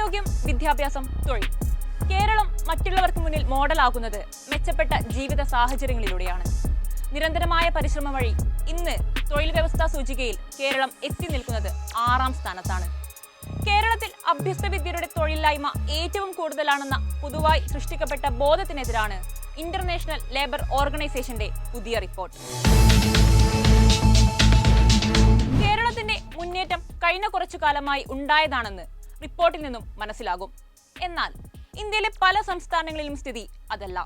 ആരോഗ്യം വിദ്യാഭ്യാസം തൊഴിൽ. കേരളം മറ്റുള്ളവർക്ക് മുന്നിൽ മോഡലാകുന്നത് മെച്ചപ്പെട്ട ജീവിത സാഹചര്യങ്ങളിലൂടെയാണ്. നിരന്തരമായ പരിശ്രമം വഴി ഇന്ന് തൊഴിൽ വ്യവസ്ഥ സൂചികയിൽ കേരളം എത്തി നിൽക്കുന്നത് ആറാം സ്ഥാനത്താണ്. കേരളത്തിൽ അഭ്യസ്ത വിദ്യയുടെ തൊഴിലില്ലായ്മ ഏറ്റവും കൂടുതലാണെന്ന പൊതുവായി സൃഷ്ടിക്കപ്പെട്ട ബോധത്തിനെതിരാണ് ഇന്റർനാഷണൽ ലേബർ ഓർഗനൈസേഷന്റെ പുതിയ റിപ്പോർട്ട്. കേരളത്തിന്റെ മുന്നേറ്റം കഴിഞ്ഞ കുറച്ചു കാലമായി ഉണ്ടായതാണെന്ന് റിപ്പോർട്ടിൽ നിന്നും മനസ്സിലാകും. എന്നാൽ ഇന്ത്യയിലെ പല സംസ്ഥാനങ്ങളിലും സ്ഥിതി അതല്ല.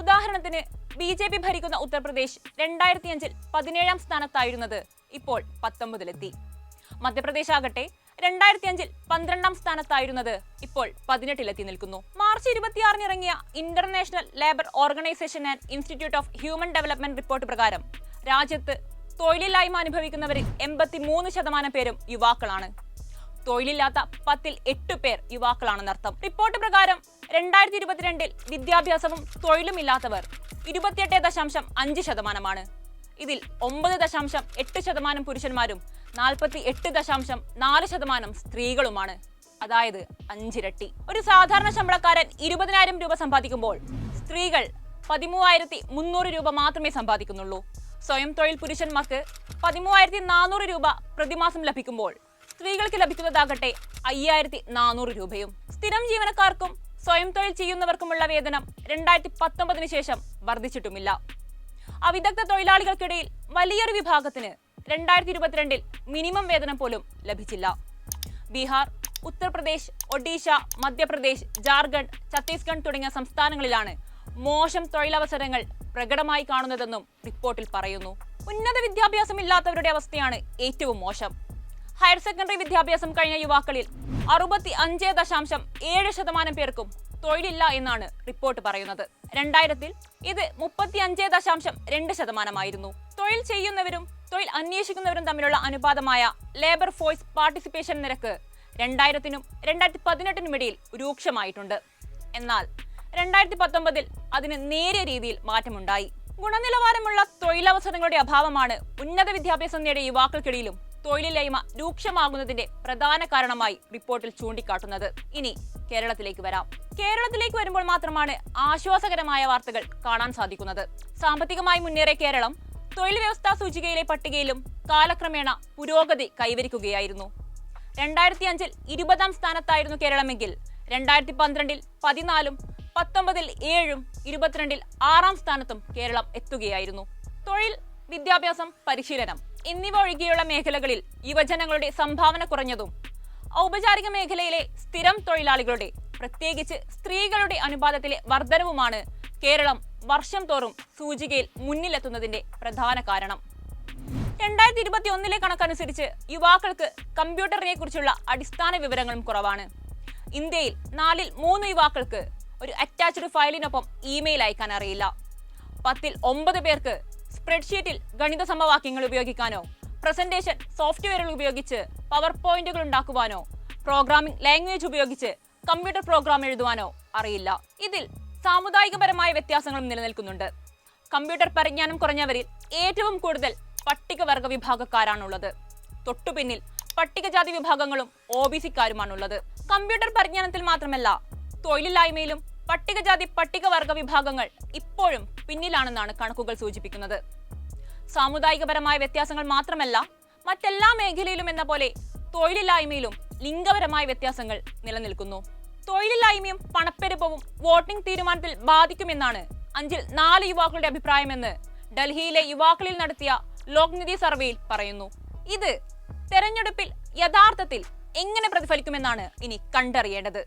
ഉദാഹരണത്തിന് ബി ജെ പി ഭരിക്കുന്ന ഉത്തർപ്രദേശ് രണ്ടായിരത്തി അഞ്ചിൽ പതിനേഴാം സ്ഥാനത്തായിരുന്നത് ഇപ്പോൾ പത്തൊമ്പതിലെത്തി. മധ്യപ്രദേശ് ആകട്ടെ രണ്ടായിരത്തി അഞ്ചിൽ പന്ത്രണ്ടാം സ്ഥാനത്തായിരുന്നത് ഇപ്പോൾ പതിനെട്ടിലെത്തി നിൽക്കുന്നു. മാർച്ച് ഇരുപത്തിയാറിന് ഇറങ്ങിയ international labour organisation and institute of human development report പ്രകാരം രാജ്യത്ത് തൊഴിലില്ലായ്മ അനുഭവിക്കുന്നവരിൽ എൺപത്തി മൂന്ന് ശതമാനം പേരും യുവാക്കളാണ്. തൊഴിലില്ലാത്ത പത്തിൽ എട്ട് പേർ യുവാക്കളാണെന്നർത്ഥം റിപ്പോർട്ട് പ്രകാരം രണ്ടായിരത്തി ഇരുപത്തിരണ്ടിൽ വിദ്യാഭ്യാസവും തൊഴിലും ഇല്ലാത്തവർ ഇരുപത്തിയെട്ട് ദശാംശം അഞ്ച് ശതമാനമാണ്. ഇതിൽ ഒമ്പത് ദശാംശം എട്ട് ശതമാനം പുരുഷന്മാരും നാൽപ്പത്തി എട്ട് ദശാംശം നാല് ശതമാനം സ്ത്രീകളുമാണ്. അതായത് അഞ്ചിരട്ടി. ഒരു സാധാരണ ശമ്പളക്കാരൻ ഇരുപതിനായിരം രൂപ സമ്പാദിക്കുമ്പോൾ സ്ത്രീകൾ പതിമൂവായിരത്തി മുന്നൂറ് രൂപ മാത്രമേ സമ്പാദിക്കുന്നുള്ളൂ. സ്വയം തൊഴിൽ പുരുഷന്മാർക്ക് പതിമൂവായിരത്തി നാനൂറ് രൂപ പ്രതിമാസം ലഭിക്കുമ്പോൾ സ്ത്രീകൾക്ക് ലഭിക്കുന്നതാകട്ടെ അയ്യായിരത്തി നാനൂറ് രൂപയും. സ്ഥിരം ജീവനക്കാർക്കും സ്വയം തൊഴിൽ ചെയ്യുന്നവർക്കുമുള്ള വേതനം രണ്ടായിരത്തി പത്തൊമ്പതിന് ശേഷം വർദ്ധിച്ചിട്ടുമില്ല. അവിദഗ്ധ തൊഴിലാളികൾക്കിടയിൽ വലിയൊരു വിഭാഗത്തിന് രണ്ടായിരത്തി ഇരുപത്തിരണ്ടിൽ മിനിമം വേതനം പോലും ലഭിച്ചില്ല. ബീഹാർ ഉത്തർപ്രദേശ് ഒഡീഷ മധ്യപ്രദേശ് ജാർഖണ്ഡ് ഛത്തീസ്ഗഡ് തുടങ്ങിയ സംസ്ഥാനങ്ങളിലാണ് മോശം തൊഴിലവസരങ്ങൾ പ്രകടമായി കാണുന്നതെന്നും റിപ്പോർട്ടിൽ പറയുന്നു. ഉന്നത വിദ്യാഭ്യാസമില്ലാത്തവരുടെ അവസ്ഥയാണ് ഏറ്റവും മോശം. ഹയർ സെക്കൻഡറി വിദ്യാഭ്യാസം കഴിഞ്ഞ യുവാക്കളിൽ അറുപത്തി അഞ്ച് ദശാംശം ഏഴ് ശതമാനം പേർക്കും തൊഴിലില്ല എന്നാണ് റിപ്പോർട്ട് പറയുന്നത്. രണ്ടായിരത്തിൽ ഇത് മുപ്പത്തി അഞ്ച് ദശാംശം രണ്ട് ശതമാനമായിരുന്നു. തൊഴിൽ ചെയ്യുന്നവരും തൊഴിൽ അന്വേഷിക്കുന്നവരും തമ്മിലുള്ള അനുപാതമായ ലേബർ ഫോഴ്സ് പാർട്ടിസിപ്പേഷൻ നിരക്ക് രണ്ടായിരത്തിനും രണ്ടായിരത്തി പതിനെട്ടിനും ഇടയിൽ രൂക്ഷമായിട്ടുണ്ട്. എന്നാൽ രണ്ടായിരത്തി പത്തൊമ്പതിൽ അതിന് നേരിയ രീതിയിൽ മാറ്റമുണ്ടായി. ഗുണനിലവാരമുള്ള തൊഴിലവസരങ്ങളുടെ അഭാവമാണ് ഉന്നത വിദ്യാഭ്യാസം നേടിയ യുവാക്കൾക്കിടയിലും തൊഴിലില്ലായ്മ രൂക്ഷമാകുന്നതിന്റെ പ്രധാന കാരണമായി റിപ്പോർട്ടിൽ ചൂണ്ടിക്കാട്ടുന്നത്. ഇനി കേരളത്തിലേക്ക് വരാം. കേരളത്തിലേക്ക് വരുമ്പോൾ മാത്രമാണ് ആശ്വാസകരമായ വാർത്തകൾ കാണാൻ സാധിക്കുന്നത്. സാമ്പത്തികമായി മുന്നേറിയ കേരളം തൊഴിൽ വ്യവസ്ഥാ സൂചികയിലെ പട്ടികയിലും കാലക്രമേണ പുരോഗതി കൈവരിക്കുകയായിരുന്നു. രണ്ടായിരത്തി അഞ്ചിൽ ഇരുപതാം സ്ഥാനത്തായിരുന്നു കേരളമെങ്കിൽ രണ്ടായിരത്തി പന്ത്രണ്ടിൽ പതിനാലും പത്തൊമ്പതിൽ ഏഴും ഇരുപത്തിരണ്ടിൽ ആറാം സ്ഥാനത്തും കേരളം എത്തുകയായിരുന്നു. തൊഴിൽ വിദ്യാഭ്യാസം പരിശീലനം എന്നിവ ഒഴികെയുള്ള മേഖലകളിൽ യുവജനങ്ങളുടെ സംഭാവന കുറഞ്ഞതും ഔപചാരിക മേഖലയിലെ സ്ഥിരം തൊഴിലാളികളുടെ പ്രത്യേകിച്ച് സ്ത്രീകളുടെ അനുപാതത്തിലെ വർധനവുമാണ് കേരളം വർഷം തോറും സൂചികയിൽ മുന്നിലെത്തുന്നതിന്റെ പ്രധാന കാരണം. രണ്ടായിരത്തി ഇരുപത്തി ഒന്നിലെ കണക്കനുസരിച്ച് യുവാക്കൾക്ക് കമ്പ്യൂട്ടറിനെ കുറിച്ചുള്ള അടിസ്ഥാന വിവരങ്ങളും കുറവാണ്. ഇന്ത്യയിൽ നാലിൽ മൂന്ന് യുവാക്കൾക്ക് ഒരു അറ്റാച്ച്ഡ് ഫയലിനൊപ്പം ഇമെയിൽ അയക്കാൻ അറിയില്ല. പത്തിൽ ഒമ്പത് പേർക്ക് സ്പ്രെഡ്ഷീറ്റിൽ ഗണിത സമവാക്യങ്ങൾ ഉപയോഗിക്കാനോ പ്രസന്റേഷൻ സോഫ്റ്റ്വെയറുകൾ ഉപയോഗിച്ച് പവർ പോയിന്റുകൾ ഉണ്ടാക്കുവാനോ പ്രോഗ്രാമിംഗ് ലാംഗ്വേജ് ഉപയോഗിച്ച് കമ്പ്യൂട്ടർ പ്രോഗ്രാം എഴുതുവാനോ അറിയില്ല. ഇതിൽ സാമുദായികപരമായ വ്യത്യാസങ്ങളും നിലനിൽക്കുന്നുണ്ട്. കമ്പ്യൂട്ടർ പരിജ്ഞാനം കുറഞ്ഞവരിൽ ഏറ്റവും കൂടുതൽ പട്ടികവർഗ വിഭാഗക്കാരാണുള്ളത്. തൊട്ടുപിന്നിൽ പട്ടികജാതി വിഭാഗങ്ങളും ഒ ബി സിക്കാരുമാണുള്ളത് കമ്പ്യൂട്ടർ പരിജ്ഞാനത്തിൽ മാത്രമല്ല തൊഴിലില്ലായ്മയിലും പട്ടികജാതി പട്ടികവർഗ വിഭാഗങ്ങൾ ഇപ്പോഴും പിന്നിലാണെന്നാണ് കണക്കുകൾ സൂചിപ്പിക്കുന്നത്. സാമുദായികപരമായ വ്യത്യാസങ്ങൾ മാത്രമല്ല മറ്റെല്ലാ മേഖലയിലും എന്ന പോലെ തൊഴിലില്ലായ്മയിലും ലിംഗപരമായ വ്യത്യാസങ്ങൾ നിലനിൽക്കുന്നു. തൊഴിലില്ലായ്മയും പണപ്പെരുപ്പവും വോട്ടിംഗ് തീരുമാനത്തിൽ ബാധിക്കുമെന്നാണ് അഞ്ചിൽ നാല് യുവാക്കളുടെ അഭിപ്രായമെന്ന് ഡൽഹിയിലെ യുവാക്കളിൽ നടത്തിയ ലോക്നിധി സർവേയിൽ പറയുന്നു. ഇത് തെരഞ്ഞെടുപ്പിൽ യഥാർത്ഥത്തിൽ എങ്ങനെ പ്രതിഫലിക്കുമെന്നാണ് ഇനി കണ്ടറിയേണ്ടത്.